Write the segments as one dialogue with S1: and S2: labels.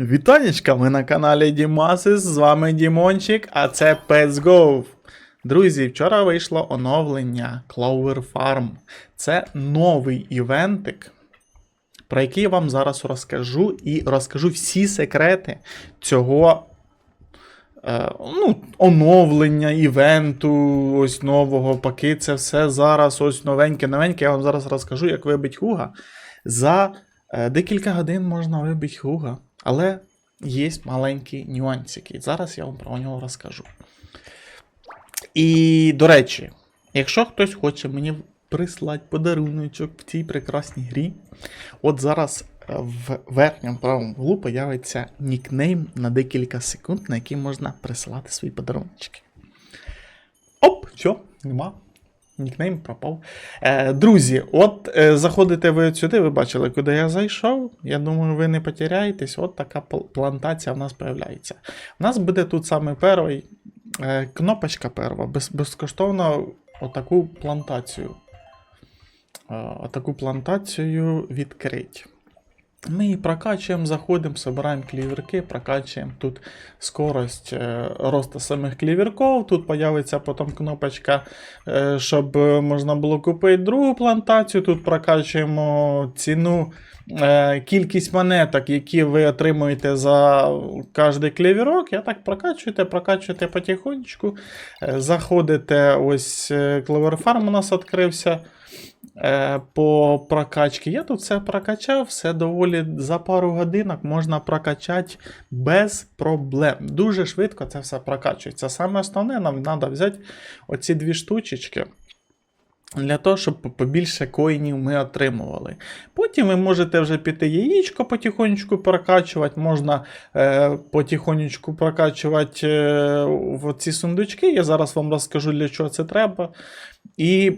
S1: Вітанечка, ми на каналі Дімасис, з вами Дімончик, а це Pets Go. Друзі, вчора вийшло оновлення Clover Farm. Це новий івентик, про який я вам зараз розкажу, і розкажу всі секрети цього е, ну, оновлення, івенту, ось нового, поки це все зараз ось новеньке, новеньке. Я вам зараз розкажу, як вибить Хуга. За е, декілька годин можна вибити Хуга, але є маленькі нюансики. Зараз я вам про нього розкажу. І, до речі, якщо хтось хоче мені прислати подаруночок в цій прекрасній грі, от зараз е, в верхньому правому углу появиться нікнейм на декілька секунд, на який можна присилати свої подаруночки. Оп, все, нема. Нікнейм пропав. Е, друзі, от е, заходите ви сюди, ви бачили, куди я зайшов. Я думаю, ви не потеряєтесь. От така плантація в нас появляється. У нас буде тут саме перший е, кнопочка перва, без, безкоштовно отаку плантацію. Е, отаку плантацію відкрить. Ми її прокачуємо, заходимо, збираємо кліверки, прокачуємо тут скорость е, росту самих кліверков. Тут появиться потім кнопочка, е, щоб можна було купити другу плантацію. Тут прокачуємо ціну, е, кількість монеток, які ви отримуєте за кожний кліверок. Я так прокачуєте, прокачуєте потихонечку. Заходите, ось Farm у нас відкрився по прокачці. Я тут все прокачав, все доволі за пару годинок можна прокачати без проблем. Дуже швидко це все прокачується. Саме основне, нам треба взяти оці дві штучечки. Для того, щоб побільше коїнів ми отримували. Потім ви можете вже піти яєчко потихонечку прокачувати, можна е, потихонечку прокачувати е, в ці сундучки. Я зараз вам розкажу, для чого це треба. І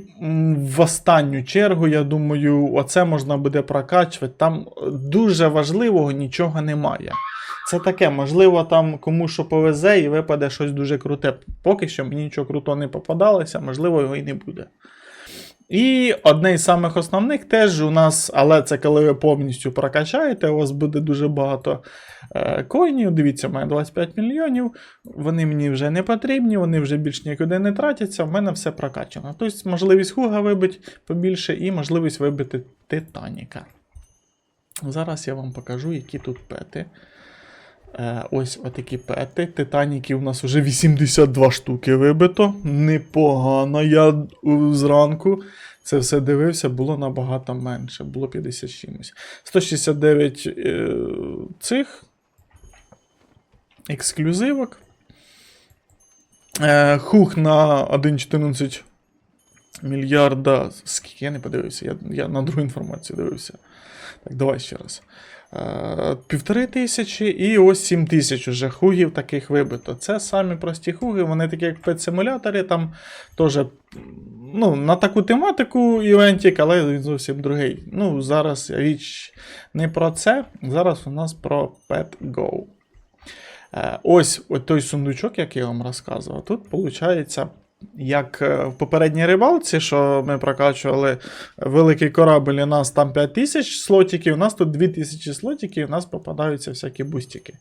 S1: в останню чергу, я думаю, оце можна буде прокачувати. Там дуже важливого нічого немає. Це таке, можливо, там кому що повезе і випаде щось дуже круте. Поки що мені нічого крутого не попадалося, можливо, його і не буде. І одне із самих основних теж у нас, але це коли ви повністю прокачаєте, у вас буде дуже багато е, коїнів. Дивіться, мене 25 мільйонів. Вони мені вже не потрібні, вони вже більш нікуди не тратяться. В мене все прокачано. Тобто можливість хуга вибити побільше і можливість вибити Титаніка. Зараз я вам покажу, які тут пети. Е, ось отакі пети. Титаніків у нас вже 82 штуки вибито. Непогано. Я зранку це все дивився, було набагато менше, було 50 чимось. 169 е, цих ексклюзивок. Е, хух на 1,14 мільярда. Скільки я не подивився, я, я на другу інформацію дивився. Так, давай ще раз. Е, Півтори тисячі і ось сім тисяч уже хугів таких вибито. Це самі прості хуги, вони такі, як в пет-симуляторі, там теж ну, на таку тематику івентик, але він зовсім другий. Ну, зараз річ не про це. Зараз у нас про PetGo. Е, Ось от той сундучок, який я вам розказував. Тут виходить, як е, в попередній рибалці, що ми прокачували великий корабль, у нас там 5000 слотиків, у нас тут 2000 слотиків, у нас попадаються всякі бустики.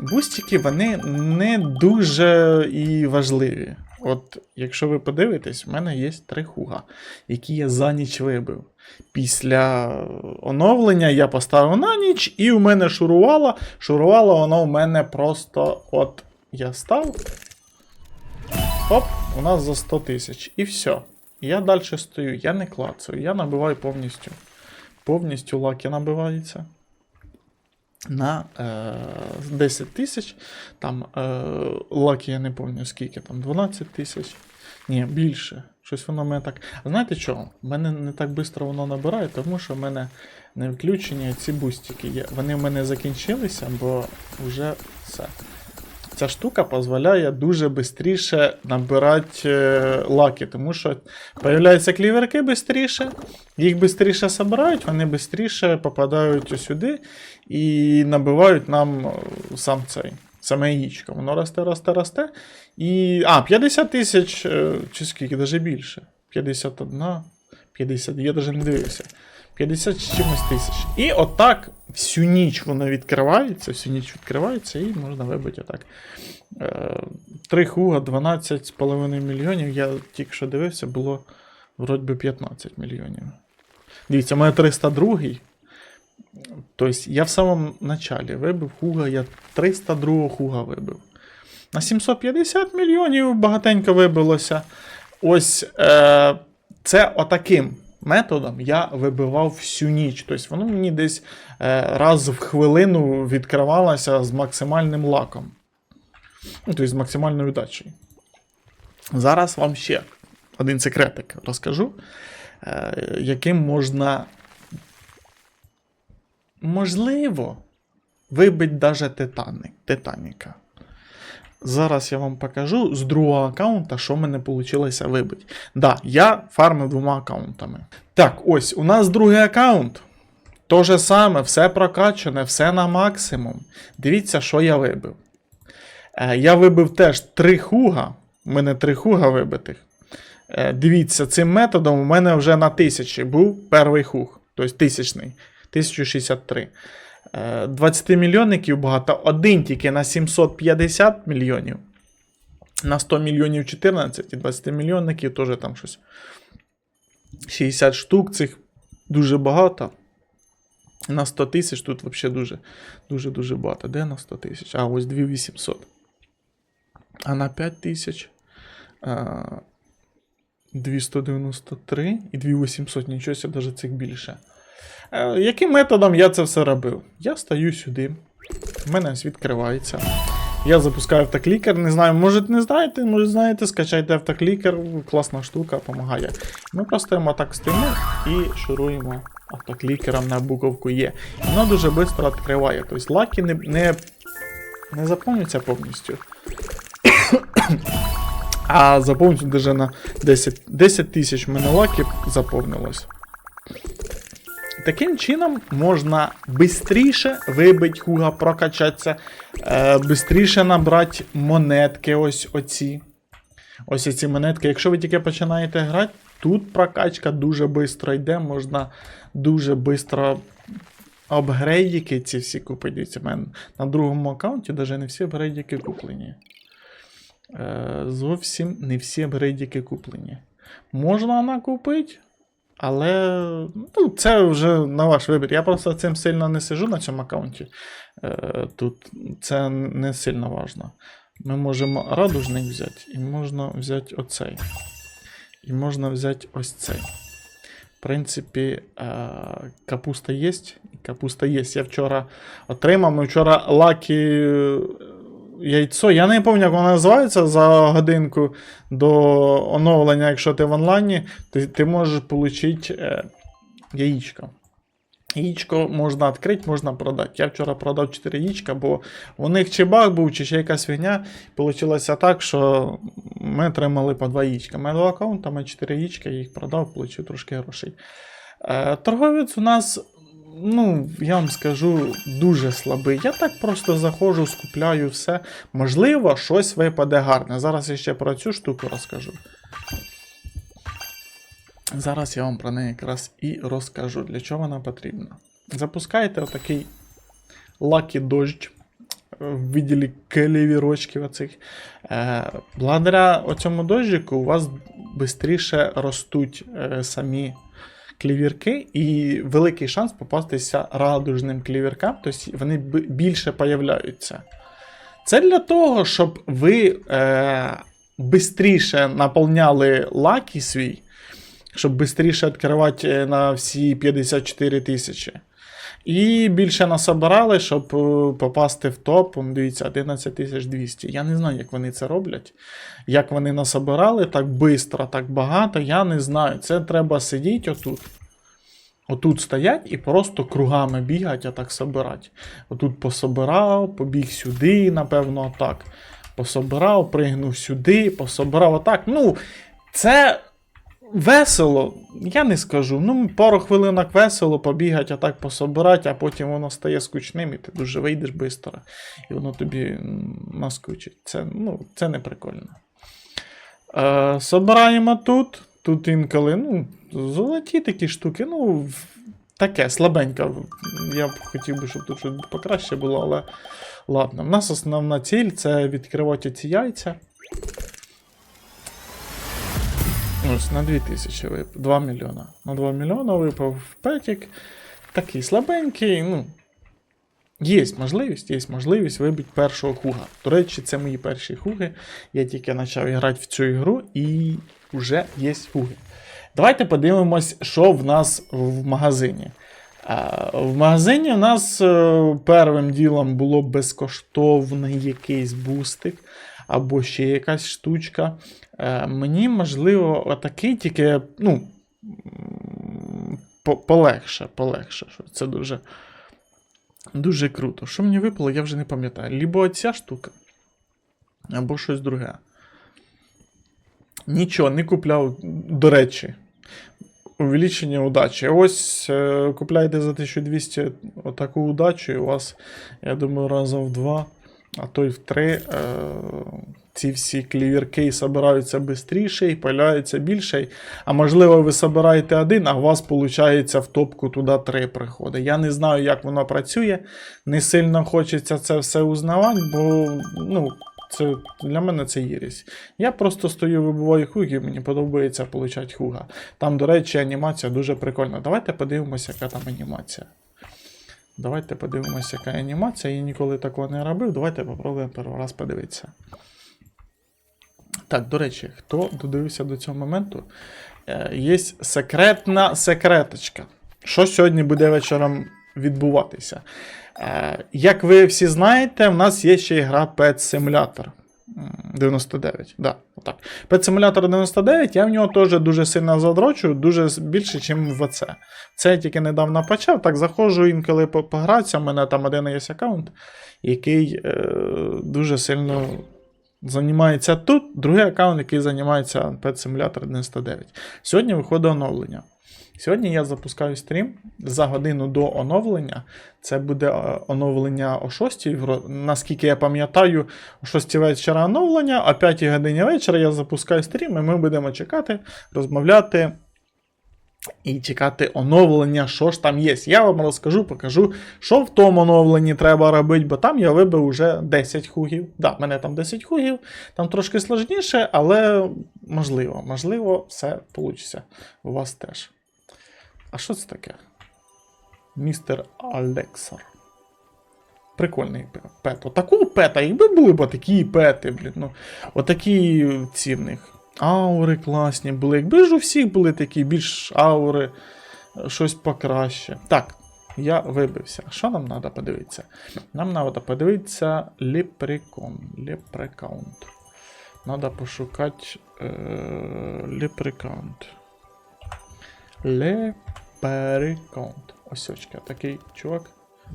S1: Бустики, вони не дуже і важливі. От, якщо ви подивитесь, в мене є три хуга, які я за ніч вибив. Після оновлення я поставив на ніч, і у мене шурувало. Шурувало воно у мене просто от я став. Оп, у нас за 100 тисяч. І все. Я далі стою, я не клацаю, я набиваю повністю. Повністю лаки набивається. На е, 10 тисяч. Там е, лаки я не пам'ятаю скільки, там 12 тисяч. Ні, більше. Щось воно мене так. А знаєте? В мене не так швидко воно набирає, тому що в мене не включені ці бустики. Вони в мене закінчилися, бо вже все. Ця штука дозволяє дуже швидше набирати е, лаки, тому що появляються кліверки швидше, їх швидше збирають, вони швидше попадають сюди і набивають нам е, сам цей. Саме яєчко. Воно росте, росте, росте. І. А, 50 тисяч, е, чи скільки, навіть більше. 51, 50, я навіть не дивився. 50 з чимось тисяч. І отак всю ніч воно відкривається, всю ніч відкривається, і можна вибити отак. Е, Три хуга, 12,5 мільйонів. Я тільки що дивився, було вроді би 15 мільйонів. Дивіться, у мене 302. Тобто я в самому началі вибив хуга, я 302 хуга вибив. На 750 мільйонів багатенько вибилося. Ось е, це отаким методом я вибивав всю ніч. Тобто воно мені десь е, раз в хвилину відкривалося з максимальним лаком. Ну, тобто з максимальною удачею. Зараз вам ще один секретик розкажу, е, яким можна, можливо, даже Титаник, Титаніка. Зараз я вам покажу з другого аккаунта, що мене вийшло вибити. Да, я фармив двома аккаунтами. Так, ось у нас другий аккаунт. То же саме, все прокачане, все на максимум. Дивіться, що я вибив. Е, я вибив теж три хуга. У мене три хуга вибитих. Е, дивіться, цим методом у мене вже на тисячі був перший хуг. Тобто тисячний. 1063. Е, 20 мільйонників багато. Один тільки на 750 мільйонів. На 100 мільйонів 14 і 20 мільйонників теж там щось. 60 штук цих дуже багато. На 100 тисяч тут взагалі дуже дуже дуже багато. Де на 100 тисяч? А, ось 2800. А на 5 тисяч. 293 і 2800, нічого навіть цих більше. Е, Яким методом я це все робив? Я стаю сюди, в мене відкривається. Я запускаю автоклікер, не знаю, може не знаєте, може знаєте, скачайте автоклікер, класна штука, допомагає. Ми просто так стоїмо і шуруємо автоклікером на буковку Є. Воно дуже швидко відкриває. Тобто лаки не, не, не заповнюються повністю. А заповнюється даже на 10 10 тисяч мене лаків заповнилось. Таким чином можна швидше вибити хуга, прокачатися, е, швидше набрати монетки. Ось оці. Ось ці монетки. Якщо ви тільки починаєте грати, тут прокачка дуже швидко йде, можна дуже швидко апгрейдики ці всі купити. Дивіться, мене на другому аккаунті навіть не всі апгрейдики куплені. Е, зовсім не всі апгрейдики куплені. Можна накупити, але ну, це вже на ваш вибір. Я просто цим сильно не сижу на цьому аккаунті. Е, Тут це не сильно важно. Ми можемо радужник взяти, і можна взяти оцей. І можна взяти ось цей. В принципі, е, капуста є. Капуста є. Я вчора отримав. Ми вчора лакі яйцо. Я не пам'ятаю, як воно називається за годинку до оновлення, якщо ти в онлайні, ти, ти можеш отримати е, яєчко. Яєчко можна відкрити, можна продати. Я вчора продав 4 яєчка, бо у них чи баг був, чи ще якась фігня. Получилося так, що ми отримали по 2 яєчка. У два аккаунта, ми 4 яєчка, їх продав, отримав трошки грошей. Е, торговець у нас ну, я вам скажу, дуже слабий. Я так просто заходжу, скупляю все. Можливо, щось випаде гарне. Зараз я ще про цю штуку розкажу. Зараз я вам про неї якраз і розкажу, для чого вона потрібна. Запускаєте отакий лакі дощ в виділі келівірочків оцих. Е, благодаря оцьому дощику у вас швидше ростуть е, самі клівірки, і великий шанс попастися радужним клівіркам, тобто вони більше появляються. Це для того, щоб ви е, швидше наповняли лаки свій, щоб швидше відкривати е, на всі 54 тисячі. І більше насобирали, щоб е, попасти в топ. Дивіться, 11200. Я не знаю, як вони це роблять. Як вони насобирали так швидко, так багато, я не знаю. Це треба сидіти отут. Отут стоять і просто кругами бігати, а так собирати. Отут пособирав, побіг сюди, напевно, отак. Пособирав, пригнув сюди, пособирав отак. Ну, це весело, я не скажу. Ну, пару хвилинок весело побігати, а так пособирати, а потім воно стає скучним, і ти дуже вийдеш швидко, і воно тобі наскучить. Це, ну, це не прикольно. Е, собираємо тут. Тут інколи, ну, золоті такі штуки. Ну, таке, слабенька. Я б хотів би, щоб тут щось покраще було, але ладно. У нас основна ціль це відкривати ці яйця. Ось на 2000 випав. 2 мільйона. На 2 мільйона випав петік. Такий слабенький, ну. Є можливість, є можливість вибити першого хуга. До речі, це мої перші хуги. Я тільки почав грати в цю ігру і вже є хуги. Давайте подивимось, що в нас в магазині. В магазині у нас е, первим ділом було безкоштовний якийсь бустик або ще якась штучка. Е, Мені, можливо, отакий тільки, ну, полегше, полегше. Це дуже, дуже круто. Що мені випало, я вже не пам'ятаю. Лібо оця штука, або щось друге. Нічого, не купляв, до речі. Увеличення удачі. Ось е, купляйте за 1200 отаку удачу, і у вас, я думаю, разом в два, а то й в три. Е, ці всі клівірки збираються швидше і появляються більше. А можливо, ви збираєте один, а у вас виходить в топку туди три приходить. Я не знаю, як воно працює. Не сильно хочеться це все узнавати, бо ну, це, для мене це єресь. Я просто стою, вибиваю хуги, мені подобається получати хуга. Там, до речі, анімація дуже прикольна. Давайте подивимося, яка там анімація. Давайте подивимося, яка анімація. Я ніколи такого не робив. Давайте попробуємо перший раз подивитися. Так, до речі, хто додивився до цього моменту, е, є секретна секреточка. Що сьогодні буде вечором відбуватися? Е, Як ви всі знаєте, в нас є ще гра Pet Simulator. М, 99. Да, отак. Pet 99, я в нього теж дуже сильно задрочую, дуже більше, ніж в це. Це я тільки недавно почав. Так заходжу інколи по- погратися. У мене там один є аккаунт, який е, дуже сильно займається тут. Другий аккаунт, який займається Pet Simulator 99. Сьогодні виходить оновлення. Сьогодні я запускаю стрім за годину до оновлення. Це буде е, оновлення о 6 вро- Наскільки я пам'ятаю, о 6 вечора оновлення, о 5 годині вечора я запускаю стрім, і ми будемо чекати, розмовляти і чекати оновлення, що ж там є. Я вам розкажу, покажу, що в тому оновленні треба робити, бо там я вибив уже 10 хугів. Да, мене там 10 хугів, там трошки сложніше, але можливо, можливо, все вийде. У вас теж. А що це таке? Містер Алексар. Прикольний пет. Отакого пета, якби були б такі пети, блін. Ну, отакі ці в них. Аури класні були. Якби ж у всіх були такі більш аури, щось покраще. Так, я вибився. Що нам треба подивитися? Нам треба подивитися Лепрекон. Лепрекаунт. Надо пошукати е, Лепрекаунт. Лепрекаунт. Ось очка, такий чувак.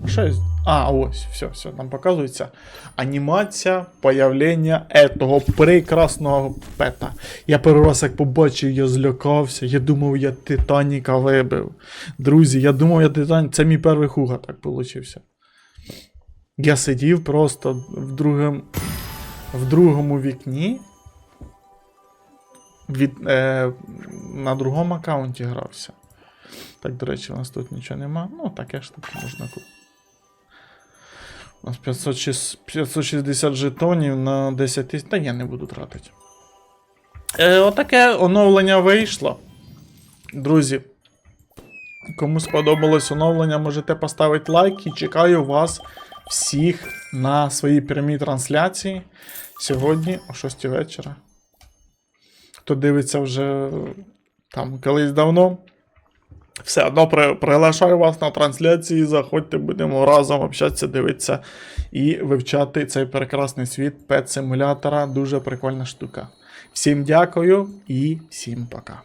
S1: Що з- А, ось, все, все, нам показується анімація появлення этого прекрасного пета. Я перший раз як побачив, я злякався. Я думав, я Титаніка вибив. Друзі, я думав, я Титанік. Це мій перший хуга так получився. Я сидів просто в другому, в другому вікні. Від, е, на другому аккаунті грався. Так, до речі, у нас тут нічого нема. Ну, таке ж таки можна купити. У нас 560 жетонів на 10 тисяч. Та я не буду тратити. Е, отаке оновлення вийшло. Друзі. Кому сподобалось оновлення, можете поставити лайк і чекаю вас всіх на своїй прямій трансляції сьогодні о 6 вечора. Хто дивиться вже там колись давно. Все одно при, приглашаю вас на трансляції. Заходьте, будемо разом общатися, дивитися і вивчати цей прекрасний світ пет-симулятора. Дуже прикольна штука. Всім дякую і всім пока.